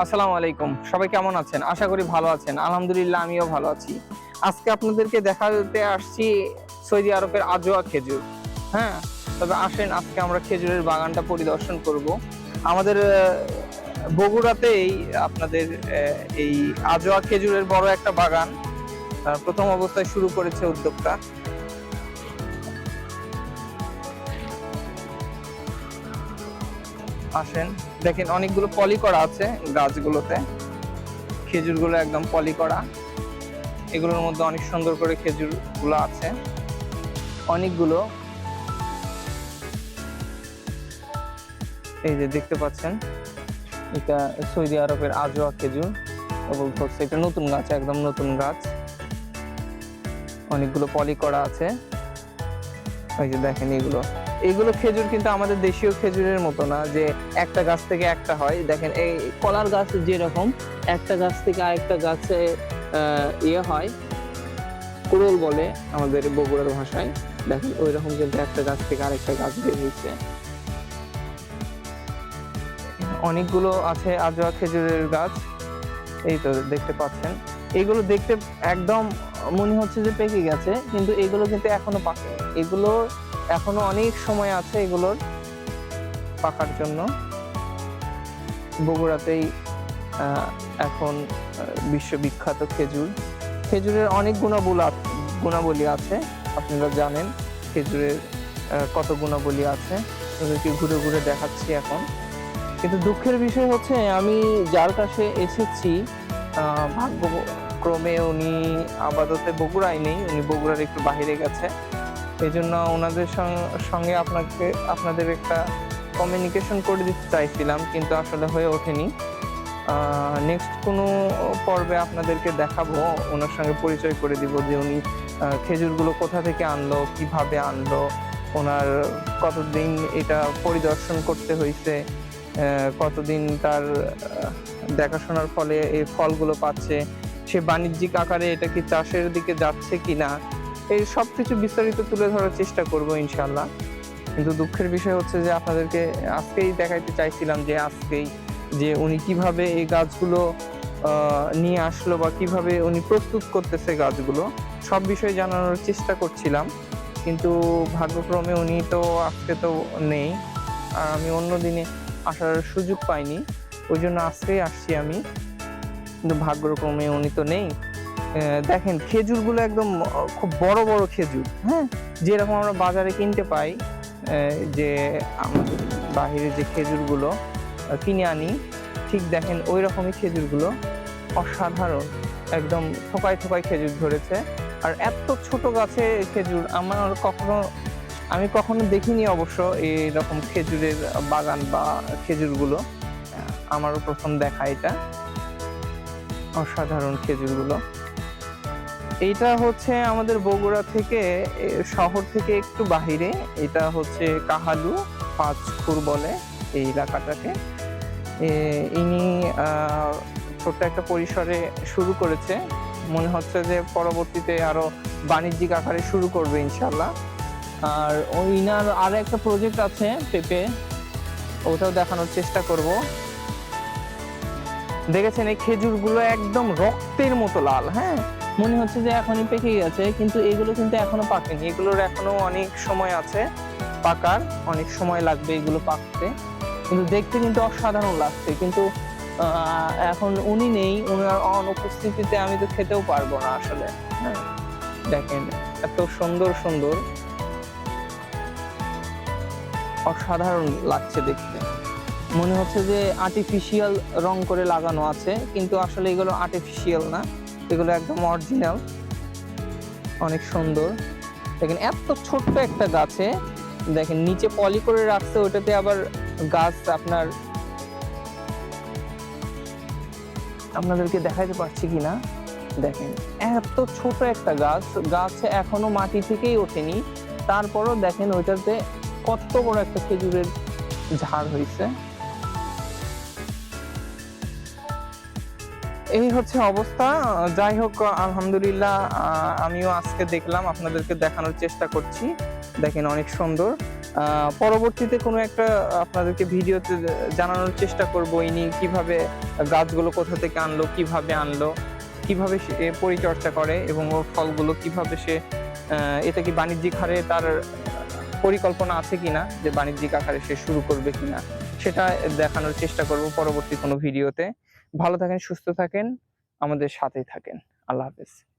আসসালামু আলাইকুম। সবাই কেমন আছেন? আশা করি ভালো আছেন। আলহামদুলিল্লাহ, আমিও ভালো আছি। আজকে আপনাদেরকে দেখাতে আসছি সৌদি আরবের আজোয়া খেজুর। হ্যাঁ তবে আসেন, আজকে আমরা খেজুরের বাগানটা পরিদর্শন করব। আমাদের বগুড়াতেই আপনাদের এই আজোয়া খেজুরের বড় একটা বাগান প্রথম অবস্থায় শুরু করেছে উদ্যোক্তা। আসেন। দেখেন, অনেকগুলো পলি করা আছে গাছগুলোতে। খেজুরগুলো একদম পলি করা। এগুলোর মধ্যে অনেক সুন্দর করে খেজুরগুলো আছে। অনেকগুলো। এই যে দেখতে পাচ্ছেন, এটা সৌদি আরবের আজোয়া খেজুর এবং হচ্ছে এটা নতুন গাছ, একদম নতুন গাছ। অনেকগুলো পলি করা আছে। ওই যে দেখেন এগুলো। এগুলো খেজুর কিন্তু আমাদের দেশীয় খেজুরের মতো না, যে একটা গাছ থেকে একটা হয়। দেখেন, এই কলার গাছ যেরকম, একটা গাছ থেকে আরেকটা গাছে ইয়ে হয়। কুড়োল বলে আমাদের বগুড়ার ভাষায়। দেখেন ওই রকম কিন্তু একটা গাছ থেকে আরেকটা গাছ বের হয়েছে। অনেকগুলো আছে আজোয়া খেজুরের গাছ, এই তো দেখতে পাচ্ছেন। এগুলো দেখতে একদম মনে হচ্ছে যে পেকে গেছে, কিন্তু এগুলো কিন্তু এখনও পাকে এগুলো এখনও অনেক সময় আছে এগুলোর পাকার জন্য। বগুড়াতেই এখন বিশ্ববিখ্যাত খেজুর। খেজুরের অনেক গুণাবলী গুণাবলী আছে আপনারা জানেন খেজুরের কত গুণাবলী আছে। ওদেরকে ঘুরে ঘুরে দেখাচ্ছি এখন। কিন্তু দুঃখের বিষয় হচ্ছে আমি যার কাছে এসেছি আহ, ভাগ্যক্রমে উনি আপাতত বগুড়ায় নেই উনি বগুড়ার একটু বাইরে গেছে। এই জন্য ওনাদের সঙ্গে আপনাকে, আপনাদের একটা কমিউনিকেশন করে দিতে চাইছিলাম, কিন্তু আসলে হয়ে ওঠেনি। নেক্সট কোনো পর্বে আপনাদেরকে দেখাবো, ওনার সঙ্গে পরিচয় করে দিব যে উনি খেজুরগুলো কোথা থেকে আনলো, কীভাবে আনলো, ওনার কতদিন এটা পরিদর্শন করতে হয়েছে কতদিন তার দেখাশোনার ফলে এই ফলগুলো পাচ্ছে, সে বাণিজ্যিক আকারে এটা কি চাষের দিকে যাচ্ছে কিনা এই সব কিছু বিস্তারিত তুলে ধরার চেষ্টা করব ইনশাল্লাহ কিন্তু দুঃখের বিষয় হচ্ছে যে আপনাদেরকে আজকেই দেখাইতে চাইছিলাম যে আজকেই যে উনি কীভাবে এই গাছগুলো নিয়ে আসলো বা কীভাবে উনি প্রস্তুত করতেছে গাছগুলো, সব বিষয়ে জানানোর চেষ্টা করছিলাম। কিন্তু ভাগ্যক্রমে উনি তো আজকে তো নেই। আর আমি অন্য দিনে আসার সুযোগ পাইনি। ওই জন্য আজকেই আসছি আমি। কিন্তু ভাগ্যক্রমে উনি তো নেই। দেখেন, খেজুরগুলো একদম খুব বড় বড় খেজুর হ্যাঁ? যেরকম আমরা বাজারে কিনতে পাই যে আমাদের বাহিরে যে খেজুরগুলো কিনে আনি, ঠিক দেখেন ওই রকমই খেজুরগুলো অসাধারণ, একদম থোকায় থোকায় খেজুর ধরেছে। আর এত ছোট গাছে খেজুর, আমার কখনো, আমি কখনো দেখিনি অবশ্য এইরকম খেজুরের বাগান বা খেজুরগুলো। আমারও প্রথম দেখা এটা। অসাধারণ খেজুরগুলো। এইটা হচ্ছে আমাদের বগুড়া থেকে শহর থেকে একটু বাহিরে। এটা হচ্ছে কাহালু পাঁচখুর বলে এই এলাকাটাকে। ইনি ছোট্ট একটা পরিসরে শুরু করেছে। মনে হচ্ছে যে পরবর্তীতে আরও বাণিজ্যিক আকারে শুরু করবে ইনশাল্লাহ আর ইনার আর একটা প্রজেক্ট আছে পেপে। ওটাও দেখানোর চেষ্টা করব। দেখেছেন এই খেজুরগুলো একদম রক্তের মতো লাল হ্যাঁ? মনে হচ্ছে যে এখনই পেকে গেছে কিন্তু এগুলো কিন্তু এখনও পাকেনি। এগুলোর এখনও অনেক সময় আছে পাকার, অনেক সময় লাগবে এগুলো পাকতে। কিন্তু দেখতে কিন্তু অসাধারণ লাগছে। কিন্তু এখন উনি নেই ওনার অনুপস্থিতিতে আমি তো খেতেও পারব না আসলে। হ্যাঁ দেখেন, এত সুন্দর সুন্দর। অসাধারণ লাগছে দেখতে। মনে হচ্ছে যে আর্টিফিশিয়াল রং করে লাগানো আছে, কিন্তু আসলে এগুলো আর্টিফিশিয়াল না। এগুলো একদম অরিজিনাল অনেক সুন্দর। দেখেন এত ছোট্ট একটা গাছে, দেখেন নিচে পলি করে রাখছে, ওটাতে আবার গাছ আপনার আপনাদেরকে দেখাইতে পারছি কিনা? দেখেন এত ছোট একটা গাছ গাছ এখনও মাটি থেকেই ওঠেনি। তারপরও দেখেন ওইটাতে কত বড় একটা খেজুরের ঝাড় হয়েছে এই হচ্ছে অবস্থা। যাই হোক, আলহামদুলিল্লাহ আমিও আজকে দেখলাম, আপনাদেরকে দেখানোর চেষ্টা করছি। দেখেন অনেক সুন্দর। পরবর্তীতে কোনো একটা আপনাদেরকে ভিডিওতে জানানোর চেষ্টা করব, ইনি কীভাবে গাছগুলো কোথা থেকে আনলো, কীভাবে আনলো, কীভাবে সে পরিচর্যা করে এবং ওর ফলগুলো কীভাবে সে এটা কি বাণিজ্যিক হারে তার পরিকল্পনা আছে কিনা, যে বাণিজ্যিক আকারে সে শুরু করবে কিনা, সেটা দেখানোর চেষ্টা করব পরবর্তী কোনো ভিডিওতে। ভালো থাকেন সুস্থ থাকেন আমাদের সাথেই থাকেন। আল্লাহ হাফেজ।